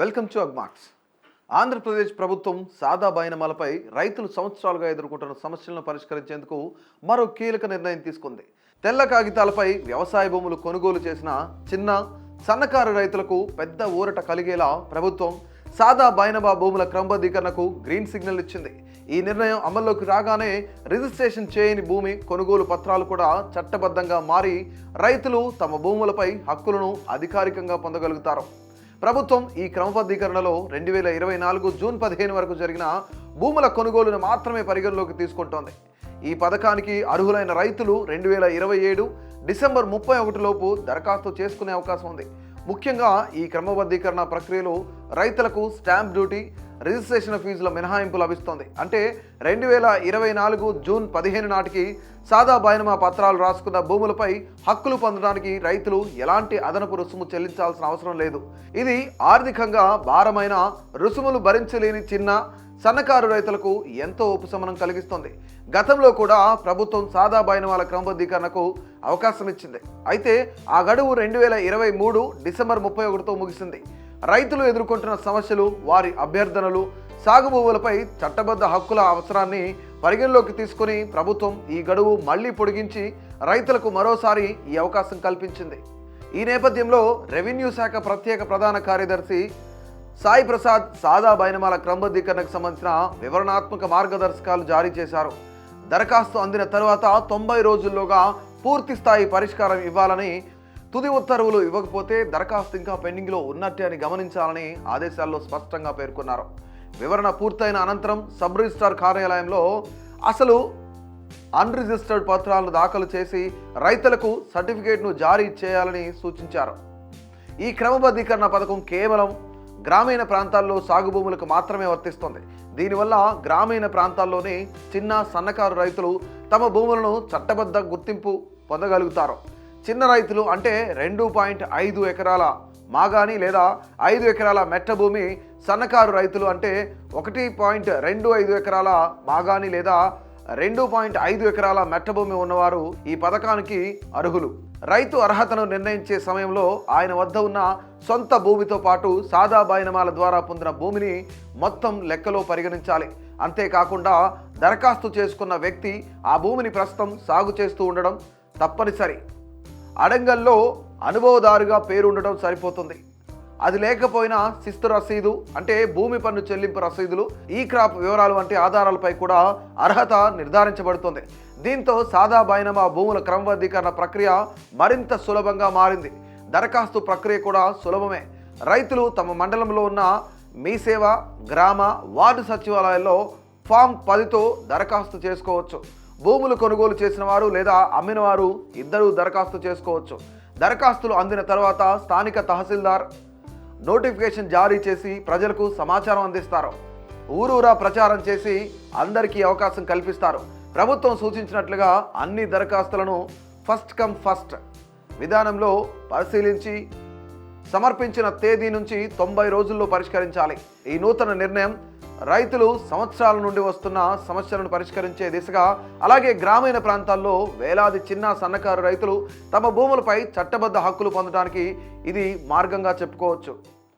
Welcome to అగ్మార్క్స్. Andhra Pradesh ప్రభుత్వం సాదా బైనమాలపై రైతులు సంవత్సరాలుగా ఎదుర్కొంటున్న సమస్యలను పరిష్కరించేందుకు మరో కీలక నిర్ణయం తీసుకుంది. తెల్ల కాగితాలపై వ్యవసాయ భూములు కొనుగోలు చేసిన చిన్న సన్నకారు రైతులకు పెద్ద ఊరట కలిగేలా ప్రభుత్వం సాదా బైనమా భూముల క్రమబద్ధీకరణకు గ్రీన్ సిగ్నల్ ఇచ్చింది. ఈ నిర్ణయం అమల్లోకి రాగానే రిజిస్ట్రేషన్ చేయని భూమి కొనుగోలు పత్రాలు కూడా చట్టబద్ధంగా మారి రైతులు తమ భూములపై హక్కులను అధికారికంగా పొందగలుగుతారు. ప్రభుత్వం ఈ క్రమబద్ధీకరణలో రెండు వేల ఇరవై నాలుగు జూన్ పదిహేను వరకు జరిగిన భూముల కొనుగోలును మాత్రమే పరిగణలోకి తీసుకుంటోంది. ఈ పథకానికి అర్హులైన రైతులు రెండు వేల ఇరవై ఏడు డిసెంబర్ ముప్పై ఒకటిలోపు దరఖాస్తు చేసుకునే అవకాశం ఉంది. ముఖ్యంగా ఈ క్రమబద్ధీకరణ ప్రక్రియలో రైతులకు స్టాంప్ డ్యూటీ రిజిస్ట్రేషన్ ఫీజుల మినహాయింపు లభిస్తోంది. అంటే రెండు వేల ఇరవై నాలుగు జూన్ పదిహేను నాటికి సాదా బయనమా పత్రాలు రాసుకున్న భూములపై హక్కులు పొందడానికి రైతులు ఎలాంటి అదనపు రుసుము చెల్లించాల్సిన అవసరం లేదు. ఇది ఆర్థికంగా భారమైన రుసుములు భరించలేని చిన్న సన్నకారు రైతులకు ఎంతో ఉపశమనం కలిగిస్తుంది. గతంలో కూడా ప్రభుత్వం సాదా బైనమాల క్రమబద్ధీకరణకు అవకాశం ఇచ్చింది. అయితే ఆ గడువు రెండు వేల ఇరవై మూడు డిసెంబర్ ముప్పై ఒకటితో ముగిసింది. రైతులు ఎదుర్కొంటున్న సమస్యలు వారి అభ్యర్థనలు సాగు భూములపై చట్టబద్ధ హక్కుల అవసరాన్ని పరిగణలోకి తీసుకుని ప్రభుత్వం ఈ గడువు మళ్ళీ పొడిగించి రైతులకు మరోసారి ఈ అవకాశం కల్పించింది. ఈ నేపథ్యంలో రెవెన్యూ శాఖ ప్రత్యేక ప్రధాన కార్యదర్శి సాయి ప్రసాద్ సాదా బైనమాల క్రమబద్ధీకరణకు సంబంధించిన వివరణాత్మక మార్గదర్శకాలు జారీ చేశారు. దరఖాస్తు అందిన తర్వాత తొంభై రోజుల్లోగా పూర్తి స్థాయి పరిష్కారం ఇవ్వాలని తుది ఉత్తర్వులు ఇవ్వకపోతే దరఖాస్తు ఇంకా పెండింగ్లో ఉన్నట్టే అని గమనించాలని ఆదేశాల్లో స్పష్టంగా పేర్కొన్నారు. వివరణ పూర్తయిన అనంతరం సబ్ రిజిస్ట్రార్ కార్యాలయంలో అసలు అన్రిజిస్టర్డ్ పత్రాలను దాఖలు చేసి రైతులకు సర్టిఫికేట్ను జారీ చేయాలని సూచించారు. ఈ క్రమబద్ధీకరణ పథకం కేవలం గ్రామీణ ప్రాంతాల్లో సాగు భూములకు మాత్రమే వర్తిస్తుంది. దీనివల్ల గ్రామీణ ప్రాంతాల్లోని చిన్న సన్నకారు రైతులు తమ భూములను చట్టబద్ధ గుర్తింపు పొందగలుగుతారు. చిన్న రైతులు అంటే రెండు పాయింట్ ఐదు ఎకరాల మాగాని లేదా ఐదు ఎకరాల మెట్ట భూమి సన్నకారు రైతులు అంటే ఒకటి పాయింట్ రెండు ఐదు ఎకరాల మాగాని లేదా రెండు పాయింట్ ఐదు ఎకరాల మెట్ట భూమి ఉన్నవారు ఈ పథకానికి అర్హులు. రైతు అర్హతను నిర్ణయించే సమయంలో ఆయన వద్ద ఉన్న సొంత భూమితో పాటు సాదా బాయినమాల ద్వారా పొందిన భూమిని మొత్తం లెక్కలో పరిగణించాలి. అంతేకాకుండా దరఖాస్తు చేసుకున్న వ్యక్తి ఆ భూమిని ప్రస్తుతం సాగు చేస్తూ ఉండడం తప్పనిసరి. అడంగల్లో అనుభవదారుగా పేరు ఉండటం సరిపోతుంది. అది లేకపోయినా శిస్తు రసీదు అంటే భూమి పన్ను చెల్లింపు రసీదులు ఈ క్రాప్ వివరాలు వంటి ఆధారాలపై కూడా అర్హత నిర్ధారించబడుతుంది. దీంతో సాదా బైనమా భూముల క్రమబద్ధీకరణ ప్రక్రియ మరింత సులభంగా మారింది. దరఖాస్తు ప్రక్రియ కూడా సులభమే. రైతులు తమ మండలంలో ఉన్న మీ సేవ గ్రామ వార్డు సచివాలయాల్లో ఫామ్ పదితో దరఖాస్తు చేసుకోవచ్చు. భూములు కొనుగోలు చేసిన వారు లేదా అమ్మిన వారు ఇద్దరు దరఖాస్తు చేసుకోవచ్చు. దరఖాస్తులు అందిన తర్వాత స్థానిక తహసీల్దార్ నోటిఫికేషన్ జారీ చేసి ప్రజలకు సమాచారం అందిస్తారు. ఊరూరా ప్రచారం చేసి అందరికీ అవకాశం కల్పిస్తారు. ప్రభుత్వం సూచించినట్లుగా అన్ని దరఖాస్తులను ఫస్ట్ కమ్ ఫస్ట్ విధానంలో పరిశీలించి సమర్పించిన తేదీ నుంచి తొంభై రోజుల్లో పరిష్కరించాలి. ఈ నూతన నిర్ణయం రైతులు సంవత్సరాల నుండి వస్తున్న సమస్యలను పరిష్కరించే దిశగా అలాగే గ్రామీణ ప్రాంతాల్లో వేలాది చిన్న సన్నకారు రైతులు తమ భూములపై చట్టబద్ధ హక్కులు పొందడానికి ఇది మార్గంగా చెప్పుకోవచ్చు.